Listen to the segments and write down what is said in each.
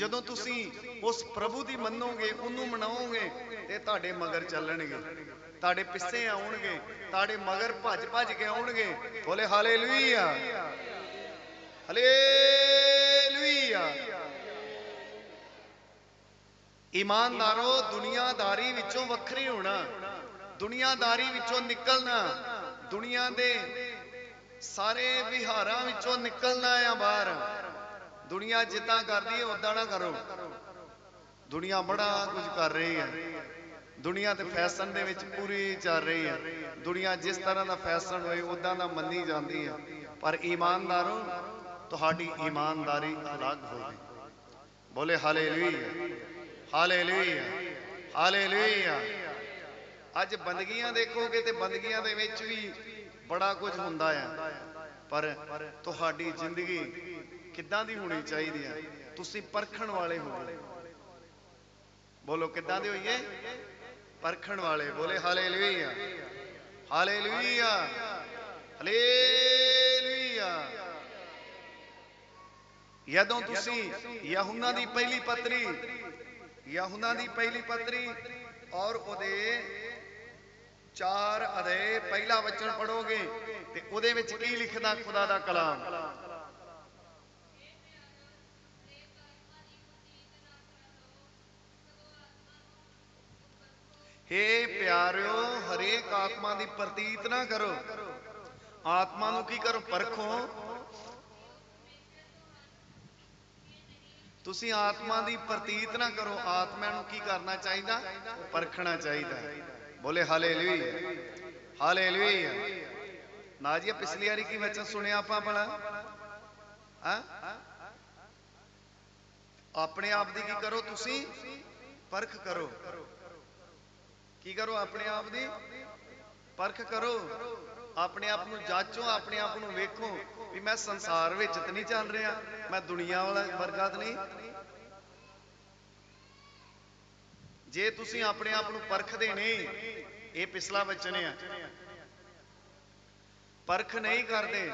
ਜਦੋਂ ਤੁਸੀਂ ਉਸ ਪ੍ਰਭੂ ਦੀ ਮੰਨੋਗੇ, ਉਹਨੂੰ ਮਨਾਓਗੇ, ਤੇ ਤੁਹਾਡੇ ਮਗਰ ਚੱਲਣਗੇ। ਤੁਹਾਡੇ ਪਿੱਛੇ ਆਉਣਗੇ, ਤੁਹਾਡੇ ਮਗਰ ਭੱਜ ਭੱਜ ਕੇ ਆਉਣਗੇ। ਬੋਲੇ ਹਾਲੇਲੂਇਆ। ਹਾਲੇਲੂਇਆ। ਇਮਾਨਦਾਰੋ, ਦੁਨੀਆਦਾਰੀ ਵਿੱਚੋਂ ਵੱਖਰੇ ਹੋਣਾ, ਦੁਨੀਆਦਾਰੀ ਵਿੱਚੋਂ ਨਿਕਲਣਾ, ਦੁਨੀਆ ਦੇ ਸਾਰੇ ਵਿਹਾਰਾਂ ਵਿੱਚੋਂ ਨਿਕਲਣਾ ਆ ਬਾਹਰ। ਦੁਨੀਆ ਜਿੱਦਾਂ ਕਰਦੀ ਹੈ ਉਦਾਂ ਨਾ ਕਰੋ। ਦੁਨੀਆ ਬੜਾ ਕੁਝ ਕਰ ਰਹੀ ਹੈ। ਦੁਨੀਆ ਤੇ ਫੈਸ਼ਨ ਦੇ ਵਿੱਚ ਪੂਰੀ ਚੱਲ ਰਹੀ ਹੈ। ਦੁਨੀਆ ਜਿਸ ਤਰ੍ਹਾਂ ਦਾ ਫੈਸ਼ਨ ਹੋਏ ਉਦਾਂ ਦਾ ਮੰਨੀ ਜਾਂਦੀ ਹੈ। ਪਰ ਇਮਾਨਦਾਰੋ, ਤੁਹਾਡੀ ਇਮਾਨਦਾਰੀ ਅਲੱਗ ਹੋਵੇ ਬੋਲੇ ਹਾਲੇਲੂਇਆ ਹਾਲੇਲੂਇਆ ਹਾਲੇਲੂਇਆ। ਅੱਜ ਬੰਦਗੀਆਂ ਦੇਖੋਗੇ ਤੇ ਬੰਦਗੀਆਂ ਦੇ ਵਿੱਚ ਵੀ ਬੜਾ ਕੁਝ ਹੁੰਦਾ ਆ ਪਰ ਤੁਹਾਡੀ ਜ਼ਿੰਦਗੀ ਕਿੱਦਾਂ ਦੀ ਹੋਣੀ ਚਾਹੀਦੀ ਆ ਤੁਸੀਂ ਪਰਖਣ ਵਾਲੇ ਹੋਵੋ ਬੋਲੋ, ਕਿੱਦਾਂ ਦੇ ਹੋਈਏ? ਪਰਖਣ ਵਾਲੇ। ਬੋਲੇ, ਹਾਲੇਲੂਇਆ। ਹਾਲੇਲੂਇਆ। ਹਾਲੇਲੂਇਆ। ਜਦੋਂ ਤੁਸੀਂ ਯਹੂਨਾ ਦੀ ਪਹਿਲੀ ਪੱਤਰੀ, ਯਹੂਨਾ ਦੀ ਪਹਿਲੀ ਪੱਤਰੀ ਔਰ ਉਹਦੇ ਚਾਰ ਅਧੇ ਪਹਿਲਾ ਵਚਨ ਪੜੋਗੇ ਤੇ ਉਹਦੇ ਵਿੱਚ ਕੀ ਲਿਖਦਾ? ਖੁਦਾ ਦਾ ਕਲਾਮ। ਹੇ ਪਿਆਰਿਓ, ਹਰੇਕ ਆਤਮਾ ਦੀ ਪ੍ਰਤੀਤ ਨਾ ਕਰੋ। ਆਤਮਾ ਨੂੰ ਕੀ ਕਰੋ? ਪਰਖੋ ਤੁਸੀਂ ਆਤਮਾ ਦੀ ਪ੍ਰਤੀਤ ਨਾ ਕਰੋ। ਆਤਮਾ ਨੂੰ ਕੀ ਕਰਨਾ ਚਾਹੀਦਾ? ਪਰਖਣਾ ਚਾਹੀਦਾ। ਬੋਲੇ ਹਾਲੇਲੂਇਆ। ਹਾਲੇਲੂਇਆ। ਨਾ ਜੀ ਪਿਛਲੀ ਵਾਰੀ ਕੀ ਵਚਨ ਸੁਣਿਆ ਆਪਾਂ ਭਲਾ? ਹਾਂ? ਆਪਣੇ ਆਪ ਦੀ ਕੀ ਕਰੋ? ਤੁਸੀਂ ਪਰਖ ਕਰੋ। ਕੀ ਕਰੋ ਆਪਣੇ ਆਪ ਦੀ? ਪਰਖ ਕਰੋ। ਆਪਣੇ ਆਪ ਨੂੰ ਜਾਚੋ, ਆਪਣੇ ਆਪ ਨੂੰ ਵੇਖੋ ਵੀ ਮੈਂ ਸੰਸਾਰ ਵਿੱਚ ਤੇ ਨਹੀਂ ਚੱਲ ਰਿਹਾ। ਮੈਂ ਦੁਨੀਆ ਵਾਲਾ ਵਰਗਾ ਤਾਂ ਨਹੀਂ। ਜੇ ਤੁਸੀਂ ਆਪਣੇ ਆਪ ਨੂੰ ਪਰਖਦੇ ਨਹੀਂ, ਇਹ ਪਿਛਲਾ ਵਚਨ ਆ। ਪਰਖ ਨਹੀਂ ਕਰਦੇ।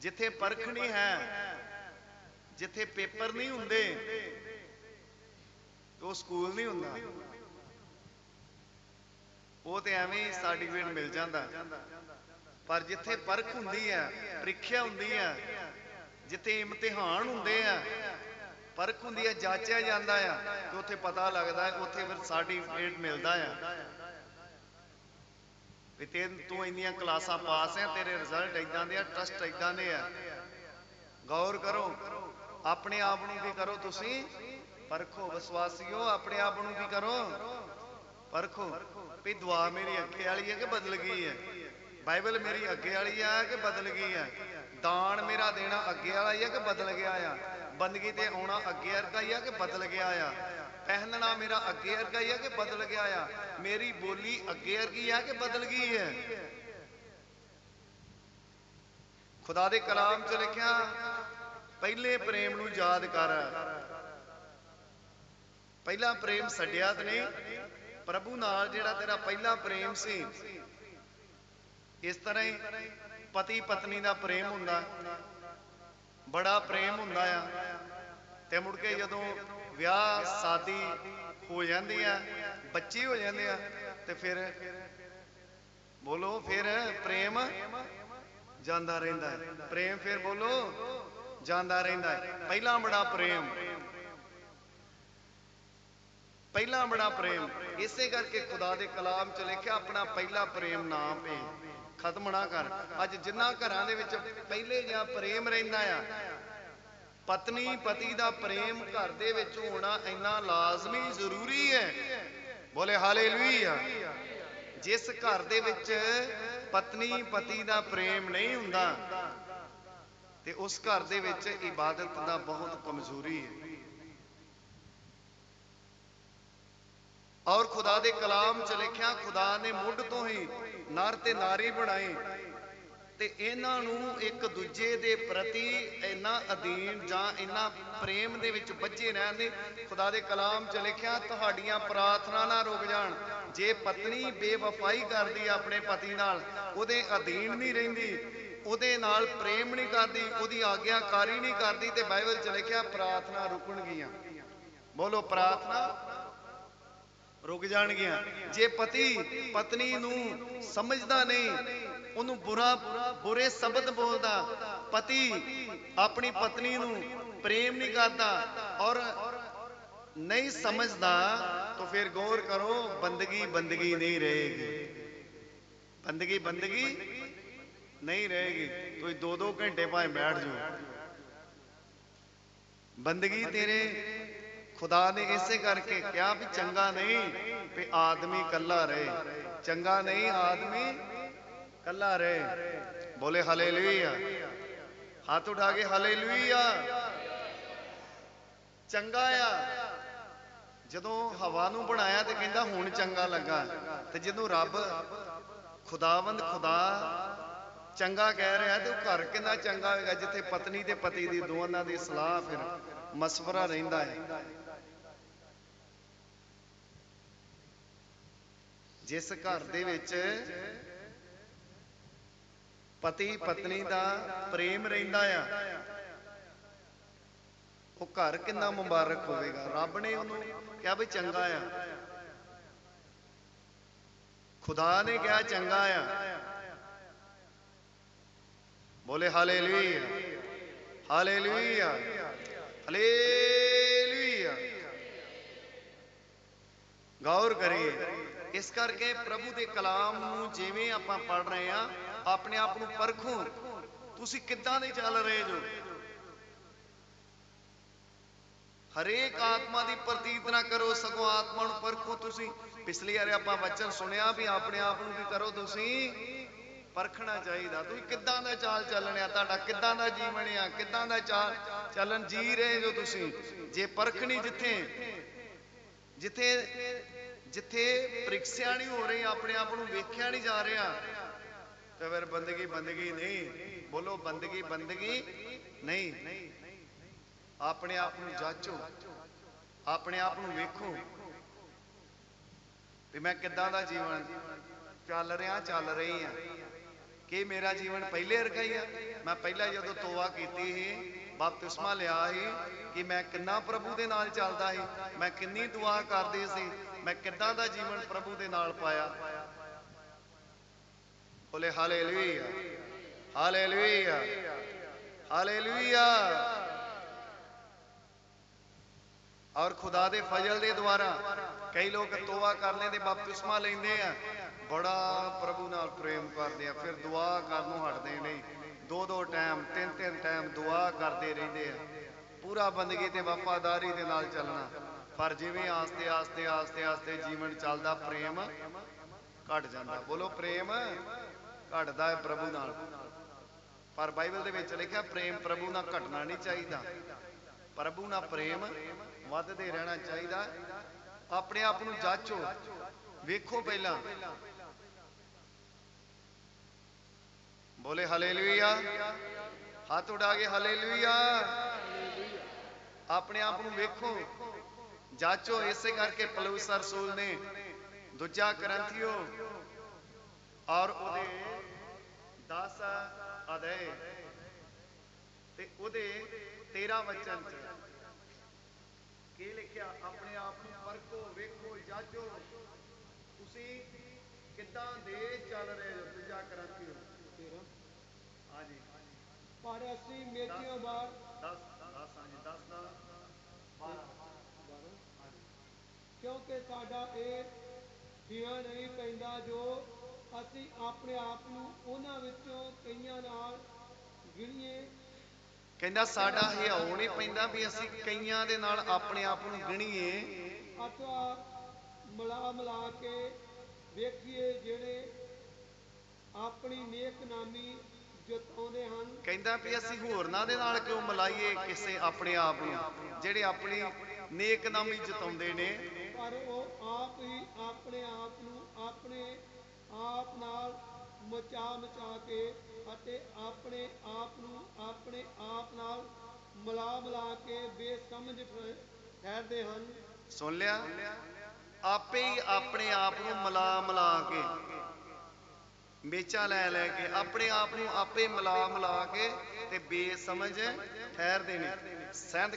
ਜਿੱਥੇ ਪਰਖ ਨਹੀਂ ਹੈ, ਜਿੱਥੇ ਪੇਪਰ ਨਹੀਂ ਹੁੰਦੇ ਉਹ ਸਕੂਲ ਨਹੀਂ ਹੁੰਦਾ। ਉਹ ਤੇ ਐਵੇਂ ਹੀ ਸਰਟੀਫਿਕੇਟ ਮਿਲ ਜਾਂਦਾ। ਪਰ ਜਿੱਥੇ ਪਰਖ ਹੁੰਦੀ ਹੈ, ਪ੍ਰੀਖਿਆ ਹੁੰਦੀ ਹੈ, ਜਿੱਥੇ ਇਮਤਿਹਾਨ ਹੁੰਦੇ ਆ, ਪਰਖ ਹੁੰਦੀ ਹੈ, ਜਾਂਚਿਆ ਜਾਂਦਾ ਆ, ਤੇ ਉੱਥੇ ਪਤਾ ਲੱਗਦਾ ਉੱਥੇ ਫਿਰ ਸਰਟੀਫਿਕੇਟ ਮਿਲਦਾ ਆ। ਵੀ ਤੇ ਤੂੰ ਇੰਨੀਆਂ ਕਲਾਸਾਂ ਪਾਸ ਹੈ ਤੇਰੇ ਰਿਜ਼ਲਟ ਇਦਾਂ ਦੇ ਆ ਟੈਸਟ ਇਦਾਂ ਦੇ ਆ। ਗੌਰ ਕਰੋ, ਆਪਣੇ ਆਪ ਨੂੰ ਕੀ ਕਰੋ ਤੁਸੀਂ। ਪਰਖੋ ਵਿਸ਼ਵਾਸੀਓ, ਆਪਣੇ ਆਪ ਨੂੰ ਕੀ ਕਰੋ? ਪਰਖੋ ਵੀ ਦੁਆ ਮੇਰੀ ਅੱਗੇ ਵਾਲੀ ਹੈ ਕਿ ਬਦਲ ਗਈ ਹੈ? ਬਾਈਬਲ ਮੇਰੀ ਅੱਗੇ ਵਾਲੀ ਆ ਕਿ ਬਦਲ ਗਈ ਹੈ? ਦਾਨ ਮੇਰਾ ਦੇਣਾ ਅੱਗੇ ਵਾਲਾ ਹੀ ਹੈ ਕਿ ਬਦਲ ਗਿਆ ਆ? ਬੰਦਗੀ ਤੇ ਆਉਣਾ ਅੱਗੇ ਵਰਗਾ ਹੀ ਆ ਕਿ ਬਦਲ ਗਿਆ ਆ? ਪਹਿਨਣਾ ਮੇਰਾ ਅੱਗੇ ਵਰਗਾ ਹੀ ਆ ਕਿ ਬਦਲ ਗਿਆ ਆ? ਮੇਰੀ ਬੋਲੀ ਅੱਗੇ ਵਰਗੀ ਆ ਕਿ ਬਦਲ ਗਈ ਹੈ? ਖੁਦਾ ਦੇ ਕਲਾਮ 'ਚ ਲਿਖਿਆ, ਪਹਿਲੇ ਪ੍ਰੇਮ ਨੂੰ ਯਾਦ ਕਰ। ਪਹਿਲਾ ਪ੍ਰੇਮ ਛੱਡਿਆ ਤੇ ਨਹੀਂ, ਪ੍ਰਭੂ ਨਾਲ ਜਿਹੜਾ ਤੇਰਾ ਪਹਿਲਾ ਪ੍ਰੇਮ ਸੀ, ਇਸ ਤਰ੍ਹਾਂ ਹੀ ਪਤੀ ਪਤਨੀ ਦਾ ਪ੍ਰੇਮ ਹੁੰਦਾ, ਬੜਾ ਪ੍ਰੇਮ ਹੁੰਦਾ ਆ। ਤੇ ਮੁੜ ਕੇ ਜਦੋਂ ਵਿਆਹ ਸ਼ਾਦੀ ਹੋ ਜਾਂਦੀ ਆ, ਬੱਚੇ ਹੋ ਜਾਂਦੇ ਆ, ਤੇ ਫਿਰ ਬੋਲੋ ਫਿਰ ਪ੍ਰੇਮ ਜਾਂਦਾ ਰਹਿੰਦਾ ਹੈ। ਪ੍ਰੇਮ ਫਿਰ ਬੋਲੋ ਜਾਂਦਾ ਰਹਿੰਦਾ ਹੈ। ਪਹਿਲਾ ਬੜਾ ਪ੍ਰੇਮ। ਪਹਿਲਾਂ ਬੜਾ ਪ੍ਰੇਮ। ਇਸੇ ਕਰਕੇ ਖੁਦਾ ਦੇ ਕਲਾਮ ਚ ਲਿਖਿਆ, ਆਪਣਾ ਪਹਿਲਾ ਪ੍ਰੇਮ ਨਾ ਭੇ ਖਤਮ ਨਾ ਕਰ। ਅੱਜ ਜਿੰਨਾ ਘਰਾਂ ਦੇ ਵਿੱਚ ਪਹਿਲੇ ਜਿਹਾ ਪ੍ਰੇਮ ਰਹਿੰਦਾ ਆ, ਪਤਨੀ, ਪਤੀ ਦਾ ਪ੍ਰੇਮ ਘਰ ਦੇ ਵਿੱਚ ਹੋਣਾ ਇੰਨਾ ਲਾਜ਼ਮੀ ਜ਼ਰੂਰੀ ਹੈ। ਬੋਲੇ ਹਾਲੇਲੂਇਆ। ਜਿਸ ਘਰ ਦੇ ਵਿੱਚ ਪਤਨੀ, ਪਤੀ ਦਾ ਪ੍ਰੇਮ ਨਹੀਂ ਹੁੰਦਾ, ਤੇ ਉਸ ਘਰ ਦੇ ਵਿੱਚ ਇਬਾਦਤ ਦਾ ਬਹੁਤ ਕਮਜ਼ੋਰੀ ਹੈ। ਔਰ ਖੁਦਾ ਦੇ ਕਲਾਮ ਚ ਲਿਖਿਆ, ਖੁਦਾ ਨੇ ਮੁੱਢ ਤੋਂ ਹੀ ਨਰ ਤੇ ਨਾਰੀ ਬਣਾਏ। ਤੇ ਇਹਨਾਂ ਨੂੰ ਇੱਕ ਦੂਜੇ ਦੇ ਪ੍ਰਤੀ ਇੰਨਾ ਅਧੀਨ ਜਾਂ ਇੰਨਾ ਪ੍ਰੇਮ ਦੇ ਵਿੱਚ ਬੱਝੇ ਰਹਿੰਦੇ, ਖੁਦਾ ਦੇ ਕਲਾਮ ਚ ਲਿਖਿਆ, ਤੁਹਾਡੀਆਂ ਪ੍ਰਾਰਥਨਾ ਨਾ ਰੁਕ ਜਾਣ। ਜੇ ਪਤਨੀ ਬੇਵਫਾਈ ਕਰਦੀ ਆਪਣੇ ਪਤੀ ਨਾਲ, ਉਹਦੇ ਅਧੀਨ ਨਹੀਂ ਰਹਿੰਦੀ, ਉਹਦੇ ਨਾਲ ਪ੍ਰੇਮ ਨਹੀਂ ਕਰਦੀ, ਉਹਦੀ ਆਗਿਆਕਾਰੀ ਨਹੀਂ ਕਰਦੀ, ਤੇ ਬਾਈਬਲ 'ਚ ਲਿਖਿਆ, ਪ੍ਰਾਰਥਨਾ ਰੁਕਣਗੀਆਂ। ਬੋਲੋ, ਪ੍ਰਾਰਥਨਾ ਰੁਕ ਜਾਣਗੀਆਂ। ਜੇ ਪਤੀ ਪਤਨੀ ਨੂੰ ਸਮਝਦਾ ਨਹੀਂ, ਉਹਨੂੰ ਬੁਰਾ ਬੁਰੇ ਸ਼ਬਦ ਬੋਲਦਾ, ਪਤੀ ਆਪਣੀ ਪਤਨੀ ਨੂੰ ਪ੍ਰੇਮ ਨਹੀਂ ਕਰਦਾ ਔਰ ਨਹੀਂ ਸਮਝਦਾ, ਤਾਂ ਫਿਰ ਗੌਰ ਕਰੋ, ਬੰਦਗੀ ਬੰਦਗੀ ਨਹੀਂ ਰਹੇਗੀ। ਬੰਦਗੀ ਬੰਦਗੀ ਨਹੀਂ ਰਹੇਗੀ। ਤੁਸੀਂ ਦੋ ਦੋ ਘੰਟੇ ਭਾਵੇਂ ਬੈਠ ਜਾਓ। ਬੰਦਗੀ ਤੇਰੇ ਖੁਦਾ ਨੇ ਇਸੇ ਕਰਕੇ ਕਿਹਾ ਵੀ ਚੰਗਾ ਨਹੀਂ ਵੀ ਆਦਮੀ ਕੱਲਾ ਰਹੇ। ਚੰਗਾ ਨਹੀਂ ਆਦਮੀ ਕੱਲਾ ਰਹੇ। ਬੋਲੇ ਹਾਲੇਲੂਇਆ। ਹੱਥ ਉਠਾ ਕੇ ਹਾਲੇਲੂਇਆ। ਚੰਗਾ ਆ। ਜਦੋਂ ਹਵਾ ਨੂੰ ਬਣਾਇਆ ਤੇ ਕਹਿੰਦਾ ਹੁਣ ਚੰਗਾ ਲੱਗਾ। ਤੇ ਜਦੋਂ ਰੱਬ ਖੁਦਾਵੰਦ ਖੁਦਾ ਚੰਗਾ ਕਹਿ ਰਿਹਾ ਤੇ ਉਹ ਘਰ ਕਿੰਨਾ ਚੰਗਾ ਹੋਏਗਾ, ਜਿੱਥੇ ਪਤਨੀ ਤੇ ਪਤੀ ਦੀ ਦੋਵਾਂ ਦੀ ਸਲਾਹ ਫਿਰ ਮਸਵਰਾ ਰਹਿੰਦਾ ਹੈ। ਜਿਸ ਘਰ ਦੇ ਵਿੱਚ ਪਤੀ ਪਤਨੀ ਦਾ ਪ੍ਰੇਮ ਰਹਿੰਦਾ ਆ, ਉਹ ਘਰ ਕਿੰਨਾ ਮੁਬਾਰਕ ਹੋਵੇਗਾ। ਰੱਬ ਨੇ ਉਹਨੂੰ ਕਿਹਾ ਵੀ ਚੰਗਾ ਆ। ਖੁਦਾ ਨੇ ਕਿਹਾ ਚੰਗਾ ਆ। ਬੋਲੇ ਹਾਲੇਲੂਇਆ। ਹਾਲੇਲੂਇਆ। ਹਲੇ ਗੌਰ ਕਰੀਏ ਇਸ ਕਰਕੇ ਪ੍ਰਭੂ ਦੇ ਕਲਾਮ ਨੂੰ ਜਿਵੇਂ ਆਪਾਂ ਪੜ ਰਹੇ ਆ ਆਪਣੇ ਆਪ ਨੂੰ ਪਰਖੋ ਤੁਸੀਂ ਕਿੱਦਾਂ ਦੇ ਚੱਲ ਰਹੇ ਜੋ ਹਰੇਕ ਆਤਮਾ ਦੀ ਪ੍ਰਤੀਤ ਨਾ ਕਰੋ ਸਗੋਂ ਆਤਮਾ ਨੂੰ ਪਰਖੋ ਤੁਸੀਂ ਪਿਛਲੀ ਵਾਰ ਆਪਾਂ ਵਚਨ ਸੁਣਿਆ ਵੀ ਆਪਣੇ ਆਪ ਨੂੰ ਕੀ ਕਰੋ ਤੁਸੀਂ ਪਰਖਣਾ ਚਾਹੀਦਾ ਤੁਸੀਂ ਕਿੱਦਾਂ ਦਾ ਚਾਲ ਚੱਲਣਿਆ ਤੁਹਾਡਾ ਕਿੱਦਾਂ ਦਾ ਜੀਵਨ ਆ ਕਿੱਦਾਂ ਦਾ ਚਾਲ ਚੱਲਣ ਜੀ ਰਹੇ ਜੋ ਤੁਸੀਂ ਜੇ ਪਰਖਣੀ ਜਿੱਥੇ ਜਿੱਥੇ ਜਿੱਥੇ ਪ੍ਰੀਖਿਆ ਨਹੀਂ ਹੋ ਰਹੀ, ਆਪਣੇ ਆਪ ਨੂੰ ਵੇਖਿਆ ਨਹੀਂ ਜਾ ਰਿਹਾ। ਤੇ ਫਿਰ ਬੰਦਗੀ ਬੰਦਗੀ ਨਹੀਂ। ਬੋਲੋ, ਬੰਦਗੀ ਬੰਦਗੀ ਨਹੀਂ। ਆਪਣੇ ਆਪ ਨੂੰ ਜਾਚੋ। ਆਪਣੇ ਆਪ ਨੂੰ ਵੇਖੋ। ਵੀ ਮੈਂ ਕਿੱਦਾਂ ਦਾ ਜੀਵਨ ਚੱਲ ਰਿਹਾ, ਚੱਲ ਰਹੀ ਆ ਕਿ ਮੇਰਾ ਜੀਵਨ ਪਹਿਲੇ ਵਰਗਾ ਹੀ ਆ? ਮੈਂ ਪਹਿਲਾਂ ਜਦੋਂ ਤੋਬਾ ਕੀਤੀ ਸੀ ਬਪਤਿਸਮਾ ਲਿਆ ਸੀ ਕਿ ਮੈਂ ਕਿੰਨਾ ਪ੍ਰਭੂ ਦੇ ਨਾਲ ਚੱਲਦਾ ਸੀ ਮੈਂ ਕਿੰਨੀ ਦੁਆ ਕਰਦੀ ਸੀ ਮੈਂ ਕਿੱਦਾਂ ਦਾ ਜੀਵਨ ਪ੍ਰਭੂ ਦੇ ਨਾਲ ਪਾਇਆ ਬੋਲੇ ਹਾਲੇਲੂਇਆ ਹਾਲੇਲੂਇਆ ਹਾਲੇਲੂਇਆ ਔਰ ਖੁਦਾ ਦੇ ਫਜ਼ਲ ਦੇ ਦੁਆਰਾ ਕਈ ਲੋਕ ਤੋਬਾ ਕਰਨੇ ਦੇ ਬਪਤਿਸਮਾ ਲੈਂਦੇ ਆ ਬੜਾ ਪ੍ਰਭੂ ਨਾਲ ਪ੍ਰੇਮ ਕਰਦੇ ਆ ਫਿਰ ਦੁਆ ਕਰਨ ਨੂੰ ਹਟਦੇ ਨਹੀਂ ਦੋ ਦੋ ਟਾਈਮ, ਤਿੰਨ ਤਿੰਨ ਟਾਈਮ ਦੁਆ ਕਰਦੇ ਰਹਿੰਦੇ ਆ। ਪੂਰਾ ਬੰਦਗੀ ਤੇ ਵਫਾਦਾਰੀ ਦੇ ਨਾਲ ਚੱਲਣਾ। ਪਰ ਜਿਵੇਂ ਆਸਤੇ ਆਸਤੇ ਆਸਤੇ ਆਸਤੇ ਜੀਵਨ ਚੱਲਦਾ, ਪ੍ਰੇਮ ਘਟ ਜਾਂਦਾ। ਬੋਲੋ ਪ੍ਰੇਮ ਘਟਦਾ ਹੈ ਪ੍ਰਭੂ ਨਾਲ। ਪਰ ਬਾਈਬਲ ਦੇ ਵਿੱਚ ਲਿਖਿਆ, ਪ੍ਰੇਮ ਪ੍ਰਭੂ ਨਾਲ ਘਟਣਾ ਨਹੀਂ ਚਾਹੀਦਾ। ਪ੍ਰਭੂ ਨਾਲ ਪ੍ਰੇਮ ਵੱਧਦੇ ਰਹਿਣਾ ਚਾਹੀਦਾ। ਆਪਣੇ ਆਪ ਨੂੰ ਜਾਚੋ। ਵੇਖੋ ਪਹਿਲਾਂ। ਬੋਲੇ ਹਾਲੇਲੂਇਆ। ਹੱਥ ਉਡਾ ਕੇ ਹਾਲੇਲੂਇਆ। ਆਪਣੇ ਆਪ ਨੂੰ ਵੇਖੋ। ਜਾਚੋ, ਇਸੇ ਕਰਕੇ ਪਲੂਸ ਰਸੂਲ ਨੇ। ਦੂਜਾ ਕਰੰਥੀਓ ਔਰ ਉਹਦੇ 10 ਅਧਿਆਏ। ਤੇ ਉਹਦੇ 13 ਵਚਨ ਚ ਕੀ ਲਿਖਿਆ? ਆਪਣੇ ਆਪ ਨੂੰ ਪਰਖੋ, ਵੇਖੋ, ਜਾਚੋ। ਤੁਸੀਂ ਕਿੱਦਾਂ ਦੇ ਚੱਲ ਰਹੇ ਹੋ? ਦੂਜਾ ਕਰੰਥੀਓ ਤੇਰਾਂ। ਹਾਂਜੀ। ਪਰ ਅਸੀਂ ਮੇਥਿਓ ਬਾਰ 10 10 ਹਾਂਜੀ 10 ਦਾ। 12 ਬਾਰਾਂ। ਕਿਉਂਕਿ ਸਾਡਾ ਇਹ ਹਿਆ ਨਹੀਂ ਪੈਂਦਾ ਜੋ ਅਸੀਂ ਆਪਣੇ ਆਪ ਨੂੰ ਉਹਨਾਂ ਵਿੱਚੋਂ ਕਈਆਂ ਨਾਲ ਗਿਣੀਏ। ਕਹਿੰਦਾ ਸਾਡਾ ਹਿਆਉ ਨਹੀਂ ਪੈਂਦਾ ਵੀ ਅਸੀਂ ਕਈਆਂ ਦੇ ਨਾਲ ਆਪਣੇ ਆਪ ਨੂੰ ਗਿਣੀਏ। ਅਥਵਾ ਮਿਲਾ ਮਿਲਾ ਕੇ ਵੇਖੀਏ ਜਿਹੜੇ ਆਪਣੀ ਨੇਕ ਨਾਮੀ ਜਤਾਉਂਦੇ ਹਨ। ਕਹਿੰਦਾ ਵੀ ਅਸੀਂ ਹੋਰਨਾਂ ਦੇ ਨਾਲ ਕਿਉਂ ਮਿਲਾਈਏ ਕਿਸੇ ਆਪਣੇ ਆਪ ਨੂੰ ਜਿਹੜੇ ਆਪਣੀ ਨੇਕ ਨਾਮੀ ਜਤਾਉਂਦੇ ਨੇ। ਪਰ ਉਹ ਆਪ ਹੀ ਆਪਣੇ ਆਪ ਨੂੰ ਆਪਣੇ ਆਪ ਨਾਲ ਮਚਾ ਮਚਾ ਕੇ ਅਤੇ ਆਪਣੇ ਆਪ ਨੂੰ ਆਪਣੇ ਆਪ ਨਾਲ ਮਿਲਾ ਮਿਲਾ ਕੇ ਬੇਸਮਝ ਠਹਿ- ਠਹਿਰਦੇ ਹਨ। ਸੁਣ ਲਿਆ? ਆਪੇ ਹੀ ਆਪਣੇ ਆਪ ਨੂੰ ਮਿਲਾ ਮਿਲਾ ਕੇ ਮੇਚਾ ਲੈ ਲੈ ਕੇ ਆਪਣੇ ਆਪ ਨੂੰ ਆਪੇ ਮਿਲਾ ਮਿਲਾ ਕੇ ਤੇ ਬੇਸਮਝ ਠਹਿਰਦੇ ਨੇ। ਸਹਿਤ